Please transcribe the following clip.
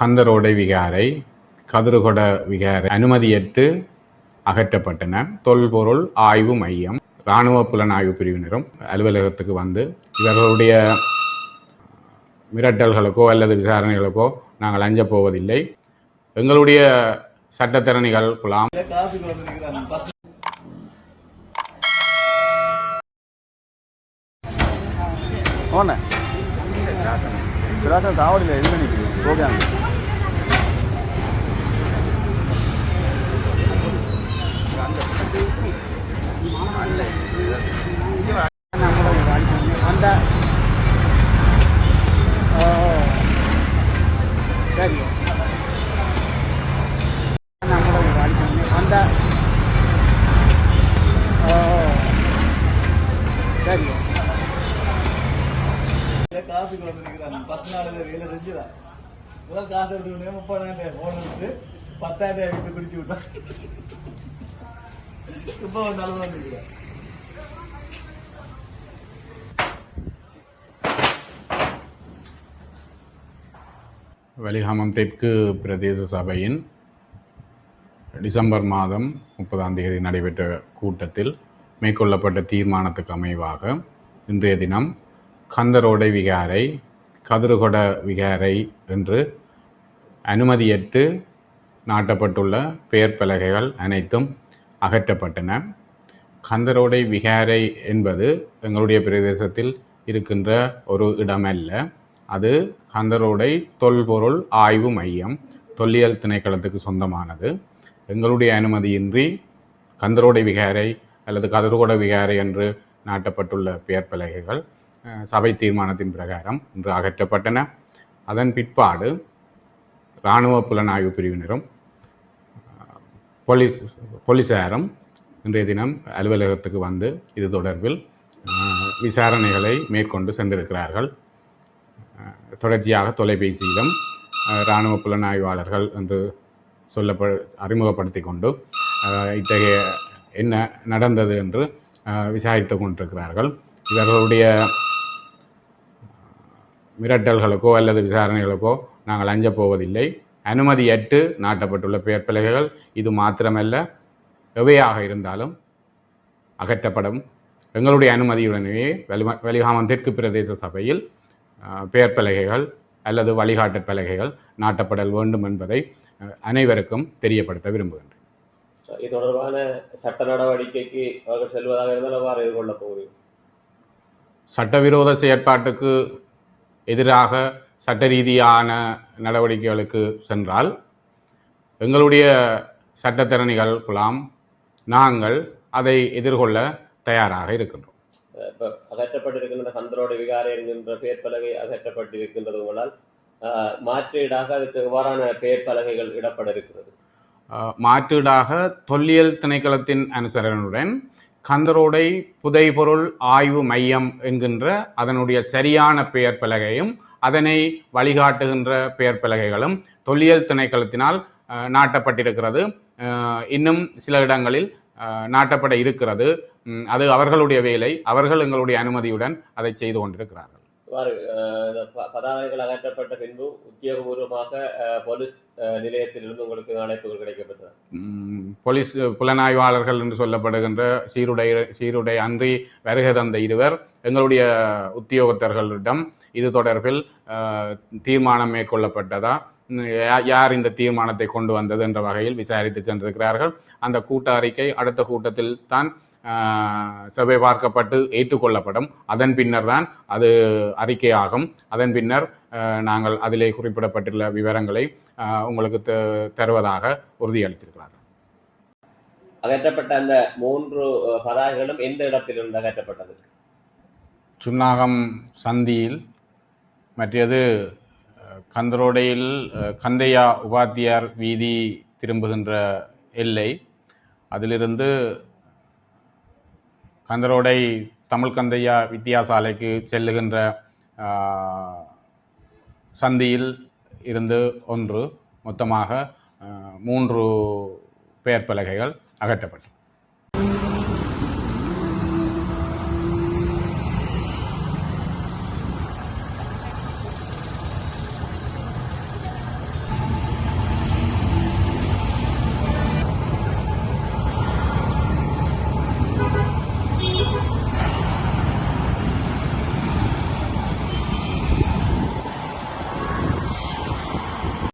கந்தரோடை விகாரை கதிருகொட விகாரை அனுமதியற்று அகற்றப்பட்டன. தொல்பொருள் ஆய்வு மையம். இராணுவ புலனாய்வு பிரிவினரும் அலுவலகத்துக்கு வந்து இவர்களுடைய மிரட்டல்களுக்கோ அல்லது விசாரணைகளுக்கோ நாங்கள் அஞ்சப் போவதில்லை. எங்களுடைய சட்டத்திறனிகள் குலாம். ஓன தாவடியில் எழுதி நிற்கிறேன் வந்தா ஓ சரி நம்மளோட வாழ்க்கை வந்தா ஓ சரி காசு கொடுத்துருக்கிறான் பத்து நாள் வேலை செஞ்சுதான். முதல் காசு எடுத்துக்கிட்டே முப்பதாயிரம் ஃபோன் எடுத்து பத்தாயிரம் எடுத்து குடிச்சு விட்டான் இப்ப வந்து அளவு வலிகாமம் தெற்கு பிரதேச சபையின் டிசம்பர் மாதம் முப்பதாம் தேதி நடைபெற்ற கூட்டத்தில் மேற்கொள்ளப்பட்ட தீர்மானத்துக்கு அமைவாக இன்றைய தினம் கந்தரோடை விகாரை கதிருகொட விகாரை என்று அனுமதியற்று நாட்டப்பட்டுள்ள பெயர் பலகைகள் அனைத்தும் அகற்றப்பட்டன. கந்தரோடை விகாரை என்பது எங்களுடைய பிரதேசத்தில் இருக்கின்ற ஒரு இடமல்ல. அது கந்தரோடை தொல்பொருள் ஆய்வு மையம் தொல்லியல் திணைக்களத்துக்கு சொந்தமானது. எங்களுடைய அனுமதியின்றி கந்தரோடை விகாரை அல்லது கதர்கோட விகாரை என்று நாட்டப்பட்டுள்ள பெயர் பலகைகள் சபை தீர்மானத்தின் பிரகாரம் இன்று அகற்றப்பட்டன. அதன் பிற்பாடு இராணுவ புலனாய்வு பிரிவினரும் போலீஸ் போலீஸாரும் இன்றைய தினம் அலுவலகத்துக்கு வந்து இது தொடர்பில் விசாரணைகளை மேற்கொண்டு சென்றிருக்கிறார்கள். தொடர்ச்சியாக தொலைபேசியிலும் இராணுவ புலனாய்வாளர்கள் என்று சொல்லப்ப அறிமுகப்படுத்தி கொண்டு இத்தகைய என்ன நடந்தது என்று விசாரித்து கொண்டிருக்கிறார்கள். இவர்களுடைய மிரட்டல்களுக்கோ அல்லது விசாரணைகளுக்கோ நாங்கள் அஞ்சப் போவதில்லை. அனுமதியற்று நாட்டப்பட்டுள்ள பெயர் பலகைகள் இது மாத்திரமல்ல. எவையாக இருந்தாலும் அகற்றப்படும். எங்களுடைய அனுமதியுடனேயே வெளிம வெளிகாமம் தெற்கு பிரதேச சபையில் பெயர் பலகைகள் அல்லது வழிகாட்டு பலகைகள் நாட்டப்படல் வேண்டும் என்பதை அனைவருக்கும் தெரியப்படுத்த விரும்புகின்றேன். இது தொடர்பான சட்ட நடவடிக்கைக்கு அவர்கள் செல்வதாக இருந்தால் அவ்வாறு எதிர்கொள்ள போகிறீர்கள்? சட்டவிரோத செயற்பாட்டுக்கு எதிராக சட்ட ரீதியான நடவடிக்கைகளுக்கு சென்றால் எங்களுடைய சட்டத்திறனிகள் குலாம் நாங்கள் அதை எதிர்கொள்ள தயாராக இருக்கின்றோம். இப்போ அகற்றப்பட்டிருக்கின்ற கந்தரோட விகாரை என்கின்ற பெயர் பலகை அகற்றப்பட்டிருக்கின்றது உங்களால். மாற்றீடாக அதுக்கு எவ்வாறான பெயர் பலகைகள் இடப்பட இருக்கிறது? மாற்றீடாக தொல்லியல் திணைக்களத்தின் அனுசரணையுடன் கந்தரோடை புதைபொருள் ஆய்வு மையம் என்கின்ற அதனுடைய சரியான பெயர் பலகையும் அதனை வழிகாட்டுகின்ற பெயர் பலகைகளும் தொல்லியல் திணைக்களத்தினால் நாட்டப்பட்டிருக்கிறது. இன்னும் சில இடங்களில் நாட்டப்பட இருக்கிறது. அது அவர்களுடைய வேலை. அவர்கள் எங்களுடைய அனுமதியுடன் அதை செய்து கொண்டிருக்கிறார்கள். பதாதைகள் அகற்றப்பட்ட பின்பு உத்தியோகபூர்வமாக போலீஸ் நிலையத்திலிருந்து உங்களுக்கு அழைப்புகள் கிடைக்கப்பட்டது போலீஸ் புலனாய்வாளர்கள் என்று சொல்லப்படுகின்ற சீருடை சீருடை அன்றி வருகை தந்த இருவர் எங்களுடைய உத்தியோகத்தர்களிடம் இது தொடர்பில் தீர்மானம் மேற்கொள்ளப்பட்டதா யா- யார் இந்த தீர்மானத்தை கொண்டு வந்தது என்ற வகையில் விசாரித்து சென்றிருக்கிறார்கள். அந்த கூட்ட அறிக்கை அடுத்த கூட்டத்தில் தான் சபை பார்க்கப்பட்டு ஏற்றுக்கொள்ளப்படும். அதன் பின்னர் தான் அது அறிக்கையாகும். அதன் பின்னர் நாங்கள் அதிலே குறிப்பிடப்பட்டுள்ள விவரங்களை உங்களுக்கு தருவதாக உறுதியளித்திருக்கிறார்கள். அகற்றப்பட்ட அந்த மூன்று பதாகைகளும் எந்த இடத்திலிருந்து அகற்றப்பட்டது? சுன்னாகம் சந்தியில் மற்றது கந்தரோடையில் கந்தையா உபாத்தியார் வீதி திரும்புகின்ற எல்லை அதிலிருந்து கந்தரோடை தமிழ் கந்தையா வித்தியாசாலைக்கு செல்லுகின்ற சந்தியில் இருந்து ஒன்று மொத்தமாக மூன்று பெயர் பலகைகள் அகற்றப்பட்டது